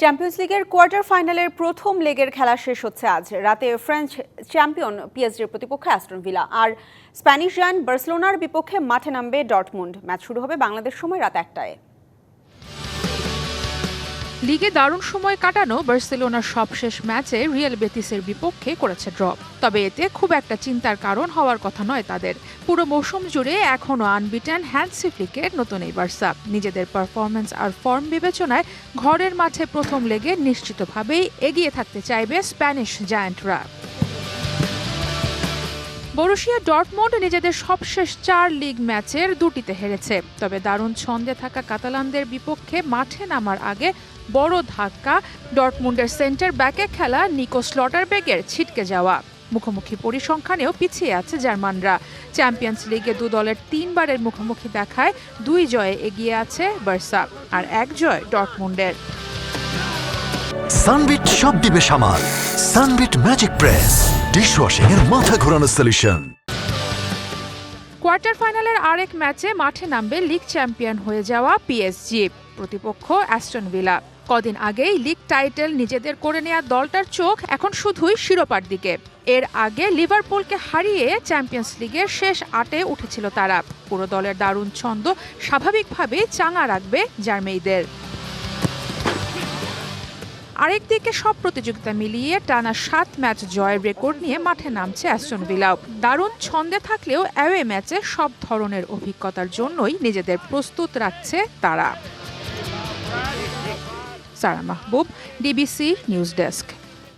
Champions লিগের quarter ফাইনালের প্রথম লেগের খেলা শেষ হচ্ছে আজ। রাতে ফ্রেঞ্চ চ্যাম্পিয়ন পিএসজির প্রতিপক্ষ অ্যাস্টন ভিলা আর স্প্যানিশ জায়ান্ট বার্সেলোনার বিপক্ষে মাঠে নামবে ডটমুন্ড ম্যাচ শুরু হবে বাংলাদেশ সময় রাত একটায়। লিগে দারুণ সময় কাটানো বার্সেলোনার সবশেষ ম্যাচে রিয়াল বেতিসের বিপক্ষে করেছে ড্র। তবে এতে খুব একটা চিন্তার কারণ হওয়ার কথা নয় তাদের। পুরো মৌসুম জুড়ে এখনও আনবিটেন হ্যান্ডসি ফ্লিকের নতুন এই বার্সা। নিজেদের পারফরমেন্স আর ফর্ম বিবেচনায় ঘরের মাঠে প্রথম লেগে নিশ্চিতভাবেই এগিয়ে থাকতে চাইবে স্প্যানিশ জায়ান্টরা। বরুশিয়া ডটমন্ড নিজেদের সবশেষ চার লিগ ম্যাচের দুটিতে হেরেছে। তবে দারুণ ছন্দে থাকা কাতালানদের বিপক্ষে মাঠে নামার আগে বড় ধাক্কা ডটমুন্ডের সেন্টার ব্যাকে খেলা নিকো স্লটারবেগের ছিটকে যাওয়া। মুখোমুখি পরিসংখ্যানেও পিছিয়ে আছে জার্মানরা। চ্যাম্পিয়ন্স লিগে দু দলের তিনবারের মুখোমুখি দেখায় দুই জয়ে এগিয়ে আছে বার্সা আর এক জয় ডটমুন্ডের সানবিট সব দিবে সামাল। Sunbit magic press. ডিশওয়াশিং এর মাথা ঘোরানো সলিউশন কোয়ার্টার ফাইনালের আরেক ম্যাচে মাঠে নামবে লিগ চ্যাম্পিয়ন হয়ে যাওয়া পিএসজি প্রতিপক্ষ অ্যাস্টন ভিলা কদিন আগেই লিগ টাইটেল নিজেদের করে নেওয়া দলটার চোখ এখন শুধুই শিরোপার দিকে। এর আগে লিভারপুলকে হারিয়ে চ্যাম্পিয়ন্স লিগের শেষ আটে উঠেছিল তারা। পুরো দলের দারুণ ছন্দ স্বাভাবিকভাবে চাঙা রাখবে জার্মেইদের আরেকদিকে সব প্রতিযোগিতা মিলিয়ে টানা সাত ম্যাচ জয়ের রেকর্ড নিয়ে মাঠে নামছে অ্যাস্টন ভিলাও দারুণ ছন্দে থাকলেও অ্যাওয়ে ম্যাচে সব ধরনের অভিজ্ঞতার জন্যই নিজেদের প্রস্তুত রাখছে তারা। Sara Mahbub, DBC news desk.